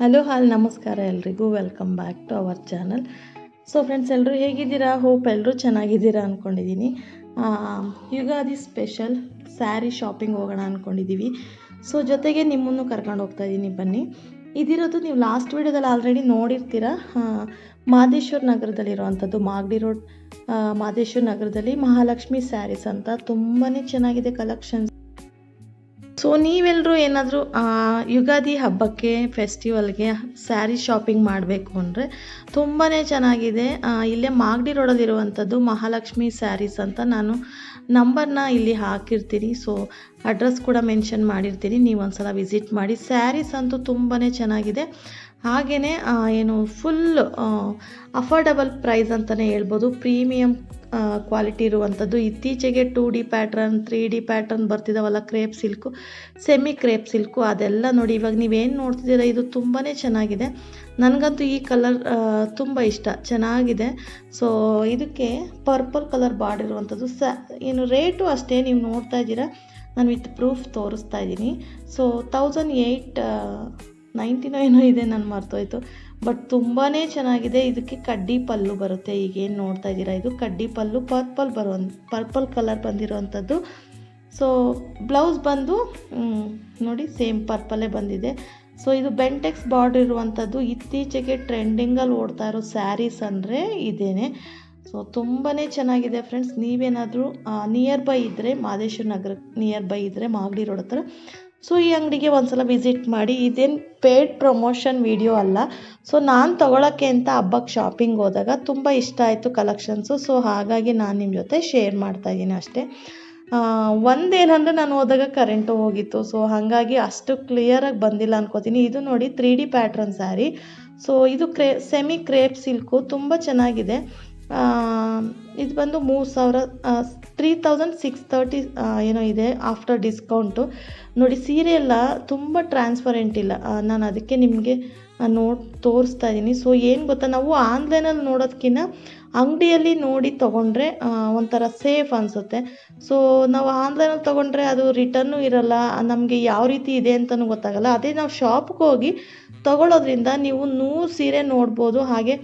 Hello all, ನಮಸ್ಕಾರ ಎಲ್ರಿಗೂ. Welcome back to our channel so friends ಎಲ್ಲರೂ ಹೇಗಿದ್ದೀರಾ? ಹೋಪ್ ಎಲ್ಲರೂ ಚೆನ್ನಾಗಿದ್ದೀರಾ ಅಂದ್ಕೊಂಡಿದ್ದೀನಿ ಯುಗಾದಿ ಸ್ಪೆಷಲ್ ಸ್ಯಾರಿ ಶಾಪಿಂಗ್ ಹೋಗೋಣ ಅಂದ್ಕೊಂಡಿದ್ದೀವಿ ಸೊ ಜೊತೆಗೆ ನಿಮ್ಮನ್ನು ಕರ್ಕೊಂಡು ಹೋಗ್ತಾ ಇದ್ದೀನಿ ಬನ್ನಿ. ಇದಿರೋದು ನೀವು ಲಾಸ್ಟ್ ವೀಡಿಯೋದಲ್ಲಿ ಆಲ್ರೆಡಿ ನೋಡಿರ್ತೀರ. ಮಾದೇಶ್ವರ್ ನಗರದಲ್ಲಿರುವಂಥದ್ದು ಮಾಗಡಿ ರೋಡ್ ಮಾದೇಶ್ವರ್ ನಗರದಲ್ಲಿ ಮಹಾಲಕ್ಷ್ಮಿ ಸ್ಯಾರೀಸ್ ಅಂತ ತುಂಬಾ ಚೆನ್ನಾಗಿದೆ ಕಲೆಕ್ಷನ್ಸ್ ಸೊ ನೀವೆಲ್ಲರೂ ಏನಾದರೂ ಯುಗಾದಿ ಹಬ್ಬಕ್ಕೆ ಫೆಸ್ಟಿವಲ್ಗೆ ಸ್ಯಾರಿ ಶಾಪಿಂಗ್ ಮಾಡಬೇಕು ಅಂದರೆ ತುಂಬಾ ಚೆನ್ನಾಗಿದೆ. ಇಲ್ಲೇ ಮಾಗಡಿ ರೋಡಲ್ಲಿರುವಂಥದ್ದು ಮಹಾಲಕ್ಷ್ಮಿ ಸ್ಯಾರೀಸ್ ಅಂತ ನಾನು ನಂಬರ್ನ ಇಲ್ಲಿ ಹಾಕಿರ್ತೀನಿ. ಸೊ ಅಡ್ರೆಸ್ ಕೂಡ ಮೆನ್ಷನ್ ಮಾಡಿರ್ತೀನಿ. ನೀವು ಒಂದ್ಸಲ ವಿಸಿಟ್ ಮಾಡಿ. ಸ್ಯಾರೀಸ್ ಅಂತೂ ತುಂಬಾ ಚೆನ್ನಾಗಿದೆ. ಹಾಗೆಯೇ ಏನು ಫುಲ್ ಅಫೋರ್ಡಬಲ್ ಪ್ರೈಸ್ ಅಂತಲೇ ಹೇಳ್ಬೋದು. ಪ್ರೀಮಿಯಂ ಕ್ವಾಲಿಟಿ ಇರುವಂಥದ್ದು. ಇತ್ತೀಚೆಗೆ two D pattern three D pattern ಬರ್ತಿದ್ದಾವಲ್ಲ crepe silk semi crepe silk ಅದೆಲ್ಲ ನೋಡಿ ಇವಾಗ ನೀವೇನು ನೋಡ್ತಿದ್ದೀರ, ಇದು ತುಂಬಾ ಚೆನ್ನಾಗಿದೆ. ನನಗಂತೂ ಈ ಕಲರ್ ತುಂಬ ಇಷ್ಟ, ಚೆನ್ನಾಗಿದೆ. ಸೊ ಇದಕ್ಕೆ ಪರ್ಪಲ್ ಕಲರ್ ಬಾರ್ಡ್ ಇರುವಂಥದ್ದು. ಸ, ಏನು ರೇಟು ಅಷ್ಟೇ ನೀವು ನೋಡ್ತಾ ಇದ್ದೀರಾ. ನಾನು ವಿತ್ ಪ್ರೂಫ್ ತೋರಿಸ್ತಾ ಇದ್ದೀನಿ. ಸೊ ತೌಸಂಡ್ ಏಯ್ಟ್ ನೈಂಟಿನೋ ಏನೋ ಇದೆ, ನಾನು ಮರ್ತೋಯ್ತು. ಬಟ್ ತುಂಬಾ ಚೆನ್ನಾಗಿದೆ. ಇದಕ್ಕೆ ಕಡ್ಡಿ ಪಲ್ಲು ಬರುತ್ತೆ. ಈಗೇನು ನೋಡ್ತಾ ಇದ್ದೀರಾ? ಇದು ಕಡ್ಡಿ ಪಲ್ಲು. ಪರ್ಪಲ್ ಬರೋ ಪರ್ಪಲ್ ಕಲರ್ ಬಂದಿರೋವಂಥದ್ದು ಸೊ ಬ್ಲೌಸ್ ಬಂದು ನೋಡಿ ಸೇಮ್ ಪರ್ಪಲ್ಲೇ ಬಂದಿದೆ. ಸೊ ಇದು ಬೆಂಟೆಕ್ಸ್ ಬಾರ್ಡರ್ ಇರುವಂಥದ್ದು. ಇತ್ತೀಚೆಗೆ ಟ್ರೆಂಡಿಂಗಲ್ಲಿ ಓಡ್ತಾ ಇರೋ ಸ್ಯಾರೀಸ್ ಅಂದರೆ ಇದೇನೆ. ಸೊ ತುಂಬಾ ಚೆನ್ನಾಗಿದೆ ಫ್ರೆಂಡ್ಸ್ ನೀವೇನಾದರೂ ನಿಯರ್ ಬೈ ಇದ್ದರೆ ಮಾದೇಶ್ವರ ನಗರ ನಿಯರ್ ಬೈ ಇದ್ದರೆ ಮಾಗಡಿ ರೋಡ್ ಹತ್ರ ಸೊ ಈ ಅಂಗಡಿಗೆ ಒಂದ್ಸಲ ವಿಸಿಟ್ ಮಾಡಿ, ಇದೇನು ಪೇಡ್ ಪ್ರಮೋಷನ್ ವಿಡಿಯೋ ಅಲ್ಲ. ಸೊ ನಾನು ತೊಗೊಳಕ್ಕೆ ಅಂತ ಹಬ್ಬಕ್ಕೆ ಶಾಪಿಂಗ್ ಹೋದಾಗ ತುಂಬ ಇಷ್ಟ ಆಯಿತು ಕಲೆಕ್ಷನ್ಸು ಸೊ ಹಾಗಾಗಿ ನಾನು ನಿಮ್ಮ ಜೊತೆ ಶೇರ್ ಮಾಡ್ತಾ ಇದ್ದೀನಿ ಅಷ್ಟೇ. ಒಂದೇನಂದ್ರೆ ನಾನು ಹೋದಾಗ ಕರೆಂಟು ಹೋಗಿತ್ತು. ಸೊ ಹಾಗಾಗಿ ಅಷ್ಟು ಕ್ಲಿಯರಾಗಿ ಬಂದಿಲ್ಲ ಅನ್ಕೋತೀನಿ. ಇದು ನೋಡಿ three D pattern sari so ಇದು ಕ್ರೇ ಸೆಮಿ ಕ್ರೇಪ್ ಸಿಲ್ಕು ತುಂಬ ಚೆನ್ನಾಗಿದೆ. ಇದು ಬಂದು ಮೂರು ಸಾವಿರ ತ್ರೀ ತೌಸಂಡ್ ಸಿಕ್ಸ್ ತರ್ಟಿ ಏನೋ ಇದೆ ಆಫ್ಟರ್ ಡಿಸ್ಕೌಂಟು ನೋಡಿ, ಸೀರೆ ಎಲ್ಲ ತುಂಬ ಟ್ರಾನ್ಸ್ಪರೆಂಟ್ ಇಲ್ಲ. ನಾನು ಅದಕ್ಕೆ ನಿಮಗೆ ನೋಡ್, ತೋರಿಸ್ತಾ ಇದ್ದೀನಿ ಸೊ ಏನು ಗೊತ್ತಾ, ನಾವು ಆನ್ಲೈನಲ್ಲಿ ನೋಡೋದಕ್ಕಿಂತ ಅಂಗಡಿಯಲ್ಲಿ ನೋಡಿ ತೊಗೊಂಡ್ರೆ ಒಂಥರ ಸೇಫ್ ಅನಿಸುತ್ತೆ. ಸೊ ನಾವು ಆನ್ಲೈನಲ್ಲಿ ತೊಗೊಂಡ್ರೆ ಅದು ರಿಟರ್ನು ಇರಲ್ಲ, ನಮಗೆ ಯಾವ ರೀತಿ ಇದೆ ಅಂತಲೂ ಗೊತ್ತಾಗಲ್ಲ. ಅದೇ ನಾವು ಶಾಪ್ಗೆ ಹೋಗಿ ತಗೊಳ್ಳೋದ್ರಿಂದ ನೀವು ನೂರು ಸೀರೆ ನೋಡ್ಬೋದು. ಹಾಗೆ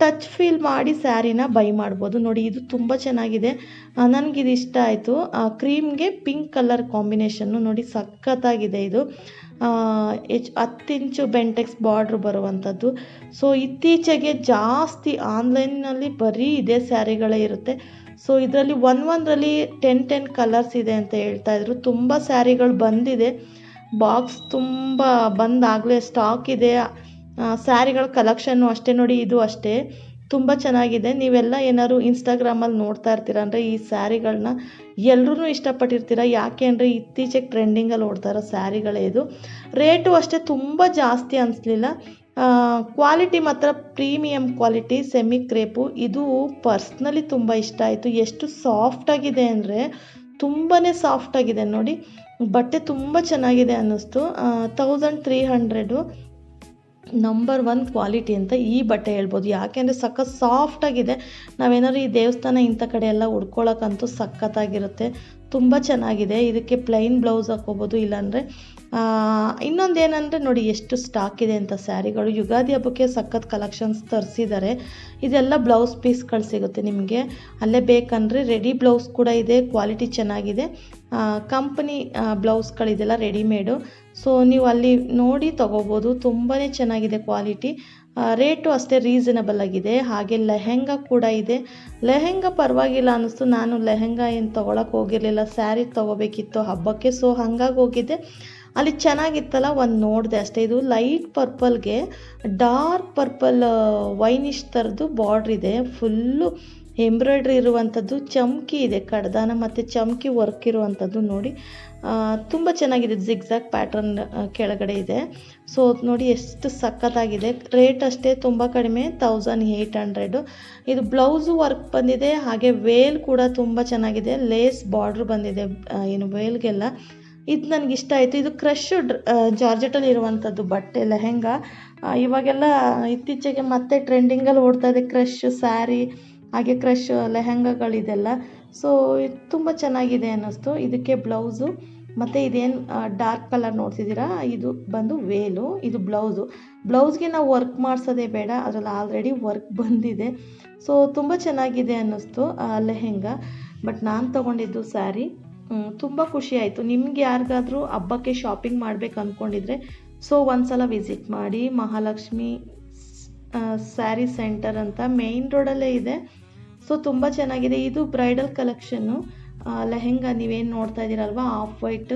ಟಚ್ ಫೀಲ್ ಮಾಡಿ ಸ್ಯಾರಿನ ಬೈ ಮಾಡ್ಬೋದು. ನೋಡಿ, ಇದು ತುಂಬ ಚೆನ್ನಾಗಿದೆ. ನನಗಿದು ಇಷ್ಟ ಆಯಿತು. ಕ್ರೀಮ್ಗೆ ಪಿಂಕ್ ಕಲರ್ ಕಾಂಬಿನೇಷನ್ನು ನೋಡಿ ಸಖತ್ತಾಗಿದೆ ಇದು. ಹೆಚ್ ಹತ್ತು ಇಂಚು ಬೆಂಟೆಕ್ಸ್ ಬಾರ್ಡ್ರ್ ಬರುವಂಥದ್ದು. ಸೊ, ಇತ್ತೀಚೆಗೆ ಜಾಸ್ತಿ ಆನ್ಲೈನ್ನಲ್ಲಿ ಬರೀ ಇದೇ ಸ್ಯಾರಿಗಳೇ ಇರುತ್ತೆ. ಸೊ, ಇದರಲ್ಲಿ ಒನ್ ಒಂದರಲ್ಲಿ ಟೆನ್ ಟೆನ್ ಕಲರ್ಸ್ ಇದೆ ಅಂತ ಹೇಳ್ತಾ ಇದ್ರು. ತುಂಬ ಸ್ಯಾರಿಗಳು ಬಂದಿದೆ. ಬಾಕ್ಸ್ ತುಂಬ ಬಂದಾಗಲೇ ಸ್ಟಾಕ್ ಇದೆ. ಸ್ಯಾರಿಗಳ ಕಲೆಕ್ಷನ್ನು ಅಷ್ಟೇ ನೋಡಿ, ಇದು ಅಷ್ಟೇ. ತುಂಬ ಚೆನ್ನಾಗಿದೆ. ನೀವೆಲ್ಲ ಏನಾದ್ರು ಇನ್ಸ್ಟಾಗ್ರಾಮಲ್ಲಿ ನೋಡ್ತಾ ಇರ್ತೀರ? ಅಂದರೆ ಈ ಸ್ಯಾರಿಗಳನ್ನ ಎಲ್ಲರೂ ಇಷ್ಟಪಟ್ಟಿರ್ತೀರ? ಯಾಕೆ ಅಂದರೆ ಇತ್ತೀಚೆಗೆ ಟ್ರೆಂಡಿಂಗಲ್ಲಿ ಓಡ್ತಾ ಇರೋ ಸ್ಯಾರಿಗಳೇ ಇದು. ರೇಟು ಅಷ್ಟೇ ತುಂಬ ಜಾಸ್ತಿ ಅನಿಸ್ಲಿಲ್ಲ. ಕ್ವಾಲಿಟಿ ಮಾತ್ರ ಪ್ರೀಮಿಯಂ ಕ್ವಾಲಿಟಿ ಸೆಮಿ ಕ್ರೇಪು ಇದು ಪರ್ಸ್ನಲಿ ತುಂಬ ಇಷ್ಟ ಆಯಿತು. ಎಷ್ಟು ಸಾಫ್ಟಾಗಿದೆ ಅಂದರೆ ತುಂಬಾ ಸಾಫ್ಟಾಗಿದೆ ನೋಡಿ. ಬಟ್ಟೆ ತುಂಬ ಚೆನ್ನಾಗಿದೆ ಅನ್ನಿಸ್ತು. Thousand three hundred number one quality ಅಂತ ಈ ಬಟ್ಟೆ ಹೇಳ್ಬೋದು. ಯಾಕೆಂದರೆ ಸಖತ್ ಸಾಫ್ಟಾಗಿದೆ ನಾವೇನಾದ್ರು ಈ ದೇವಸ್ಥಾನ ಇಂಥ ಕಡೆ ಎಲ್ಲ ಉಡ್ಕೊಳ್ಳೋಕ್ಕಂತೂ ಸಖತ್ತಾಗಿರುತ್ತೆ. ತುಂಬ ಚೆನ್ನಾಗಿದೆ. ಇದಕ್ಕೆ ಪ್ಲೈನ್ ಬ್ಲೌಸ್ ಹಾಕೋಬೋದು ಇಲ್ಲಾಂದರೆ ಇನ್ನೊಂದು ಏನಂದರೆ ನೋಡಿ ಎಷ್ಟು ಸ್ಟಾಕ್ ಇದೆ ಅಂತ ಸ್ಯಾರಿಗಳು. ಯುಗಾದಿ ಹಬ್ಬಕ್ಕೆ ಸಖತ್ ಕಲೆಕ್ಷನ್ಸ್ ತರಿಸಿದ್ದಾರೆ. ಇದೆಲ್ಲ ಬ್ಲೌಸ್ ಪೀಸ್ಗಳು ಸಿಗುತ್ತೆ ನಿಮಗೆ. ಅಲ್ಲೇ ಬೇಕಂದರೆ ರೆಡಿ ಬ್ಲೌಸ್ ಕೂಡ ಇದೆ. ಕ್ವಾಲಿಟಿ ಚೆನ್ನಾಗಿದೆ. ಕಂಪನಿ ಬ್ಲೌಸ್ಗಳಿದೆಲ್ಲ ರೆಡಿಮೇಡು ಸೊ ನೀವು ಅಲ್ಲಿ ನೋಡಿ ತೊಗೋಬೋದು. ತುಂಬಾ ಚೆನ್ನಾಗಿದೆ ಕ್ವಾಲಿಟಿ ರೇಟು ಅಷ್ಟೇ ರೀಸನಬಲ್ ಆಗಿದೆ. ಹಾಗೆ ಲೆಹೆಂಗ ಕೂಡ ಇದೆ. ಲೆಹೆಂಗಾ ಪರವಾಗಿಲ್ಲ ಅನ್ನಿಸ್ತು. ನಾನು ಲೆಹೆಂಗ ಏನು ತೊಗೊಳಕ್ಕೆ ಹೋಗಿರಲಿಲ್ಲ. ಸ್ಯಾರಿ ತೊಗೋಬೇಕಿತ್ತು ಹಬ್ಬಕ್ಕೆ. ಸೊ ಹಂಗಾಗಿ ಹೋಗಿದ್ದೆ. ಅಲ್ಲಿ ಚೆನ್ನಾಗಿತ್ತಲ್ಲ? ಒಂದು ನೋಡಿದೆ ಅಷ್ಟೇ. ಇದು ಲೈಟ್ ಪರ್ಪಲ್ಗೆ ಡಾರ್ಕ್ ಪರ್ಪಲ್ ವೈನಿಶ್ ಥರದ್ದು ಬಾರ್ಡ್ರ್ ಇದೆ. ಫುಲ್ಲು ಎಂಬ್ರಾಯ್ಡ್ರಿ ಇರುವಂಥದ್ದು ಚಮ್ಕಿ ಇದೆ. ಕಡ್ದಾನ ಮತ್ತು ಚಮ್ಕಿ ವರ್ಕ್ ಇರುವಂಥದ್ದು ನೋಡಿ. ತುಂಬ ಚೆನ್ನಾಗಿದೆ ಜಿಗ್ಜಾಗ್ ಪ್ಯಾಟ್ರನ್ ಕೆಳಗಡೆ ಇದೆ. ಸೊ ನೋಡಿ ಎಷ್ಟು ಸಖತ್ತಾಗಿದೆ. ರೇಟ್ ಅಷ್ಟೇ ತುಂಬ ಕಡಿಮೆ ತೌಸಂಡ್ ಏಯ್ಟ್ ಹಂಡ್ರೆಡು ಇದು ಬ್ಲೌಸು ವರ್ಕ್ ಬಂದಿದೆ, ಹಾಗೆ ವೇಲ್ ಕೂಡ ತುಂಬ ಚೆನ್ನಾಗಿದೆ. ಲೇಸ್ ಬಾರ್ಡ್ರ್ ಬಂದಿದೆ ಏನು ವೇಲ್ಗೆಲ್ಲ ಇದು ನನಗೆ ಇಷ್ಟ ಆಯಿತು. ಇದು ಕ್ರಶ್ ಜಾರ್ಜೆಟಲ್ಲಿ ಇರುವಂಥದ್ದು ಬಟ್ಟೆ, ಲೆಹೆಂಗಾ. ಇವಾಗೆಲ್ಲ ಇತ್ತೀಚೆಗೆ ಮತ್ತೆ ಟ್ರೆಂಡಿಂಗಲ್ಲಿ ಓಡ್ತಾ ಇದೆ ಕ್ರಶ್ ಸ್ಯಾರಿ ಹಾಗೆ ಕ್ರಶ್ ಲೆಹೆಂಗಾಗಳಿದೆಲ್ಲ. ಸೊ ಇದು ತುಂಬ ಚೆನ್ನಾಗಿದೆ ಅನ್ನಿಸ್ತು. ಇದಕ್ಕೆ ಬ್ಲೌಸು, ಮತ್ತು ಇದೇನು ಡಾರ್ಕ್ ಕಲರ್ ನೋಡ್ತಿದ್ದೀರಾ? ಇದು ಬಂದು ವೇಲು, ಇದು ಬ್ಲೌಸು. ಬ್ಲೌಸ್ಗೆ ನಾವು ವರ್ಕ್ ಮಾಡಿಸೋದೇ ಬೇಡ, ಅದರಲ್ಲಿ ಆಲ್ರೆಡಿ ವರ್ಕ್ ಬಂದಿದೆ. ಸೊ ತುಂಬ ಚೆನ್ನಾಗಿದೆ ಅನ್ನಿಸ್ತು ಲೆಹೆಂಗ. ಬಟ್ ನಾನು ತೊಗೊಂಡಿದ್ದು ಸ್ಯಾರಿ ತುಂಬ ಖುಷಿ ಆಯಿತು. ನಿಮ್ಗೆ ಯಾರಿಗಾದರೂ ಹಬ್ಬಕ್ಕೆ ಶಾಪಿಂಗ್ ಮಾಡಬೇಕು ಅಂದ್ಕೊಂಡಿದ್ರೆ ಸೊ ಒಂದ್ಸಲ ವಿಸಿಟ್ ಮಾಡಿ. ಮಹಾಲಕ್ಷ್ಮಿ ಸ್ಯಾರಿ ಸೆಂಟರ್ ಅಂತ ಮೇಯ್ನ್ ರೋಡಲ್ಲೇ ಇದೆ. ಸೊ ತುಂಬ ಚೆನ್ನಾಗಿದೆ. ಇದು ಬ್ರೈಡಲ್ ಕಲೆಕ್ಷನ್ನು ಲೆಹೆಂಗಾ ನೀವೇನು ನೋಡ್ತಾ ಇದ್ದೀರಲ್ವಾ? ಆಫ್ ವೈಟ್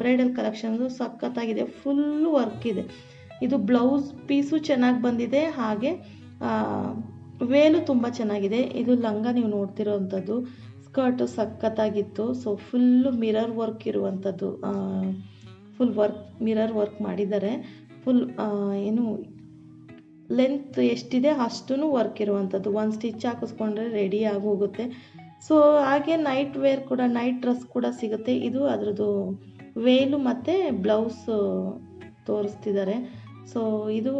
ಬ್ರೈಡಲ್ ಕಲೆಕ್ಷನ್ದು ಸಖತ್ತಾಗಿದೆ. ಫುಲ್ಲು ವರ್ಕ್ ಇದೆ. ಇದು ಬ್ಲೌಸ್ ಪೀಸು ಚೆನ್ನಾಗಿ ಬಂದಿದೆ. ಹಾಗೆ ವೇಲು ತುಂಬ ಚೆನ್ನಾಗಿದೆ. ಇದು ಲಂಗ ನೀವು ನೋಡ್ತಿರೋವಂಥದ್ದು ಸ್ಕರ್ಟು ಸಖತ್ತಾಗಿತ್ತು. ಸೊ ಫುಲ್ಲು ಮಿರರ್ ವರ್ಕ್ ಇರುವಂಥದ್ದು. ಫುಲ್ ವರ್ಕ್ ಮಿರರ್ ವರ್ಕ್ ಮಾಡಿದ್ದಾರೆ. ಫುಲ್ ಏನು ಲೆಂತ್ ಎಷ್ಟಿದೆ ಅಷ್ಟೂ ವರ್ಕ್ ಇರುವಂಥದ್ದು. ಒಂದು ಸ್ಟಿಚ್ ಹಾಕಿಸ್ಕೊಂಡ್ರೆ ರೆಡಿ ಆಗಿ ಹೋಗುತ್ತೆ ಸೊ ಹಾಗೆ ನೈಟ್ ವೇರ್ ಕೂಡ ನೈಟ್ ಡ್ರೆಸ್ ಕೂಡ ಸಿಗುತ್ತೆ. ಇದು ಅದರದ್ದು ವೇಲು ಮತ್ತು ಬ್ಲೌಸ್ ತೋರಿಸ್ತಿದ್ದಾರೆ. ಸೊ ಇದು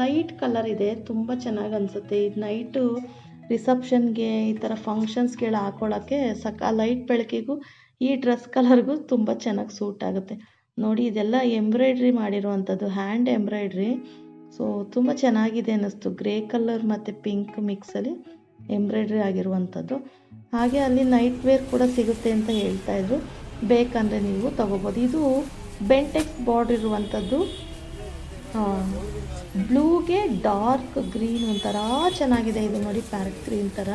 ಲೈಟ್ ಕಲರ್ ಇದೆ. ತುಂಬ ಚೆನ್ನಾಗಿ ಅನಿಸುತ್ತೆ. ಇದು ನೈಟು ರಿಸೆಪ್ಷನ್ಗೆ ಈ ಥರ ಫಂಕ್ಷನ್ಸ್ಗೆಲ್ಲ ಹಾಕೊಳ್ಳೋಕ್ಕೆ ಸಕ ಲೈಟ್ ಬೆಳಕಿಗೂ ಈ ಡ್ರೆಸ್ ಕಲರ್ಗೂ ತುಂಬ ಚೆನ್ನಾಗಿ ಸೂಟ್ ಆಗುತ್ತೆ. ನೋಡಿ, ಇದೆಲ್ಲ ಎಂಬ್ರಾಯ್ಡ್ರಿ ಮಾಡಿರುವಂಥದ್ದು. ಹ್ಯಾಂಡ್ ಎಂಬ್ರಾಯ್ಡ್ರಿ ಸೊ ತುಂಬ ಚೆನ್ನಾಗಿದೆ ಅನ್ನಿಸ್ತು. ಗ್ರೇ ಕಲರ್ ಮತ್ತು ಪಿಂಕ್ ಮಿಕ್ಸಲ್ಲಿ ಎಂಬ್ರಾಯ್ಡ್ರಿ ಆಗಿರುವಂಥದ್ದು. ಹಾಗೆ ಅಲ್ಲಿ ನೈಟ್ ವೇರ್ ಕೂಡ ಸಿಗುತ್ತೆ ಅಂತ ಹೇಳ್ತಾ ಇದ್ರು. ಬೇಕಂದರೆ ನೀವು ತಗೋಬೋದು. ಇದು ಬೆಂಟೆಕ್ಸ್ ಬಾರ್ಡರ್ ಇರುವಂಥದ್ದು. ಬ್ಲೂಗೆ ಡಾರ್ಕ್ ಗ್ರೀನ್ ಒಂಥರ ಚೆನ್ನಾಗಿದೆ. ಇದು ನೋಡಿ ಪ್ಯಾರಟ್ ಗ್ರೀನ್ ಥರ.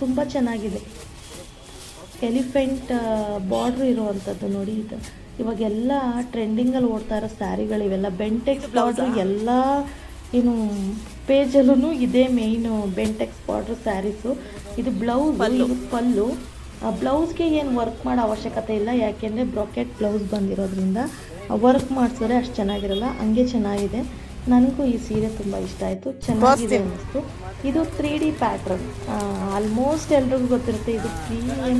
ತುಂಬ ಚೆನ್ನಾಗಿದೆ. ಎಲಿಫೆಂಟ್ ಬಾರ್ಡ್ರ್ ಇರುವಂಥದ್ದು ನೋಡಿ ಇದು. ಇವಾಗೆಲ್ಲ ಟ್ರೆಂಡಿಂಗಲ್ಲಿ ಓಡ್ತಾ ಇರೋ ಸ್ಯಾರಿಗಳು ಇವೆಲ್ಲ. ಬೆಂಟೆಕ್ಸ್ ಬಾರ್ಡ್ರ್ ಎಲ್ಲ ಏನು ಪೇಜಲ್ಲೂ ಇದೇ ಮೇಯ್ನು ಬೆಂಟೆಕ್ಸ್ ಬಾರ್ಡ್ರ್ ಸ್ಯಾರೀಸು. ಇದು ಬ್ಲೌಸ್ ಇದು ಪಲ್ಲು. ಬ್ಲೌಸ್ಗೆ ಏನು ವರ್ಕ್ ಮಾಡೋ ಅವಶ್ಯಕತೆ ಇಲ್ಲ. ಯಾಕೆಂದರೆ ಬ್ರಾಕೆಟ್ ಬ್ಲೌಸ್ ಬಂದಿರೋದ್ರಿಂದ. ವರ್ಕ್ ಮಾಡಿಸಿದ್ರೆ ಅಷ್ಟು ಚೆನ್ನಾಗಿರಲ್ಲ. ಹಂಗೆ ಚೆನ್ನಾಗಿದೆ. ನನಗೂ ಈ ಸೀರೆ ತುಂಬ ಇಷ್ಟ ಆಯಿತು. ಚೆನ್ನಾಗಿದೆ ಅನ್ನಿಸ್ತು. ಇದು ತ್ರೀ ಡಿ ಪ್ಯಾಟ್ರನ್ ಆಲ್ಮೋಸ್ಟ್ ಎಲ್ರಿಗೂ ಗೊತ್ತಿರುತ್ತೆ ಇದು ಪ್ರೀಮಿಯಂ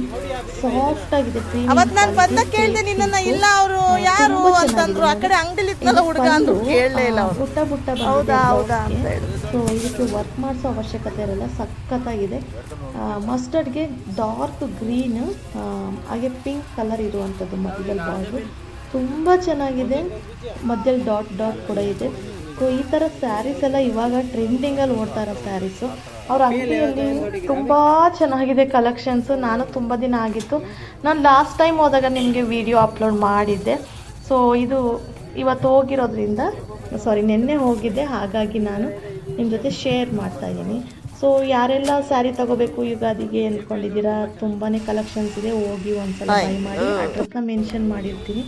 ಸಾಫ್ಟ್ ಆಗಿದೆ ಅವತ್ ನಾನ್ ಬಂದಾಗ ಕೇಳ್ದೆ ನಿನ್ನನ್ನ ಇಲ್ಲ ಅವರು ಯಾರು ಅಂತಂದ್ರು ಆ ಕಡೆ ಅಂಗಡಿಲಿ ಇದ್ನಲ್ಲ ಹುಡುಗ ಅಂದ್ರು ಕೇಳಲೇ ಇಲ್ಲ ಅವ್ರು. ಬುಟ್ಟ ಬುಟ್ಟ ಹೌದಾ ಹೌದಾ ಅಂತ ಹೇಳಿ ಸೊ ಇದಕ್ಕೆ ವರ್ಕ್ ಮಾಡಿಸೋ ಅವಶ್ಯಕತೆ ಇರಲ್ಲ ಸಖತ್ತಾಗಿದೆ. ಮಸ್ಟರ್ಡ್ಗೆ ಡಾರ್ಕ್ ಗ್ರೀನ್ ಹಾಗೆ ಪಿಂಕ್ ಕಲರ್ ಇರುವಂಥದ್ದು ಮಧ್ಯದಲ್ಲಿ ಬಾರ್ಡ್ರು ತುಂಬ ಚೆನ್ನಾಗಿದೆ. ಮಧ್ಯದಲ್ಲಿ ಡಾಟ್ ಡಾಟ್ ಕೂಡ ಇದೆ. ಸೊ ಈ ಥರ ಸ್ಯಾರೀಸ್ ಎಲ್ಲ ಇವಾಗ ಟ್ರೆಂಡಿಂಗಲ್ಲಿ ಓಡ್ತಾ ಇರೋ ಸ್ಯಾರೀಸು ಅವ್ರ ಅಂಗಡಿಯಲ್ಲಿ ತುಂಬ ಚೆನ್ನಾಗಿದೆ ಕಲೆಕ್ಷನ್ಸು ನಾನು ತುಂಬ ದಿನ ಆಗಿತ್ತು. ನಾನು ಲಾಸ್ಟ್ ಟೈಮ್ ಹೋದಾಗ ನಿಮಗೆ ವಿಡಿಯೋ ಅಪ್ಲೋಡ್ ಮಾಡಿದ್ದೆ. ಸೊ ಇದು ಇವತ್ತು ಹೋಗಿರೋದ್ರಿಂದ ಸಾರಿ ನಿನ್ನೆ ಹೋಗಿದ್ದೆ. ಹಾಗಾಗಿ ನಾನು ನಿಮ್ಮ ಜೊತೆ ಶೇರ್ ಮಾಡ್ತಾ ಇದ್ದೀನಿ. ಸೊ ಯಾರೆಲ್ಲ ಸ್ಯಾರಿ ತಗೋಬೇಕು ಯುಗಾದಿಗೆ ಅಂದ್ಕೊಂಡಿದ್ದೀರಾ ತುಂಬಾ ಕಲೆಕ್ಷನ್ಸ್ ಇದೆ. ಹೋಗಿ ಒಂದ್ಸಲ ಟ್ರೈ ಮಾಡಿ. ಅಡ್ರೆಸ್ನ ಮೆನ್ಷನ್ ಮಾಡಿರ್ತೀನಿ.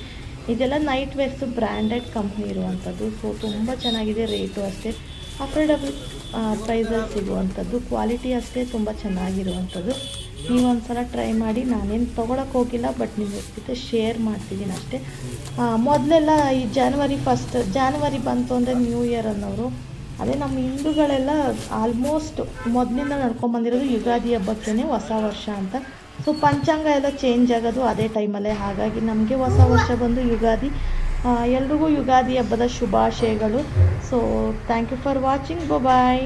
ಇದೆಲ್ಲ ನೈಟ್ ವೇರ್ಸು ಬ್ರ್ಯಾಂಡೆಡ್ ಕಂಪ್ನಿ ಇರುವಂಥದ್ದು. ಸೊ ತುಂಬ ಚೆನ್ನಾಗಿದೆ ರೇಟು ಅಷ್ಟೇ. ಅಫೋರ್ಡಬಲ್ ಪ್ರೈಸಲ್ಲಿ ಸಿಗುವಂಥದ್ದು. ಕ್ವಾಲಿಟಿ ಅಷ್ಟೇ ತುಂಬ ಚೆನ್ನಾಗಿರುವಂಥದ್ದು. ನೀವು ಒಂದ್ಸಲ ಟ್ರೈ ಮಾಡಿ. ನಾನೇನು ತೊಗೊಳಕ್ಕೆ ಹೋಗಿಲ್ಲ ಬಟ್ ನಿಮ್ಮ ಜೊತೆ ಶೇರ್ ಮಾಡ್ತಿದ್ದೀನಿ ಅಷ್ಟೇ. ಮೊದಲೆಲ್ಲ ಈ ಜಾನ್ವರಿ ಫಸ್ಟ್ ಜಾನ್ವರಿ ಬಂತು ಅಂದರೆ ನ್ಯೂ ಇಯರ್ ಅನ್ನೋರು, ಅದೇ ನಮ್ಮ ಹಿಂದೂಗಳೆಲ್ಲ ಆಲ್ಮೋಸ್ಟ್ ಮೊದಲಿಂದ ನಡ್ಕೊಂಬಂದಿರೋದು ಯುಗಾದಿ ಹಬ್ಬಕ್ಕೇ ಹೊಸ ವರ್ಷ ಅಂತ. ಸೊ ಪಂಚಾಂಗ ಎಲ್ಲ ಚೇಂಜ್ ಆಗೋದು ಅದೇ ಟೈಮಲ್ಲೇ ಹಾಗಾಗಿ ನಮಗೆ ಹೊಸ ವರ್ಷ ಬಂದು ಯುಗಾದಿ ಎಲ್ರಿಗೂ ಯುಗಾದಿ ಹಬ್ಬದ ಶುಭಾಶಯಗಳು. So thank you for watching bye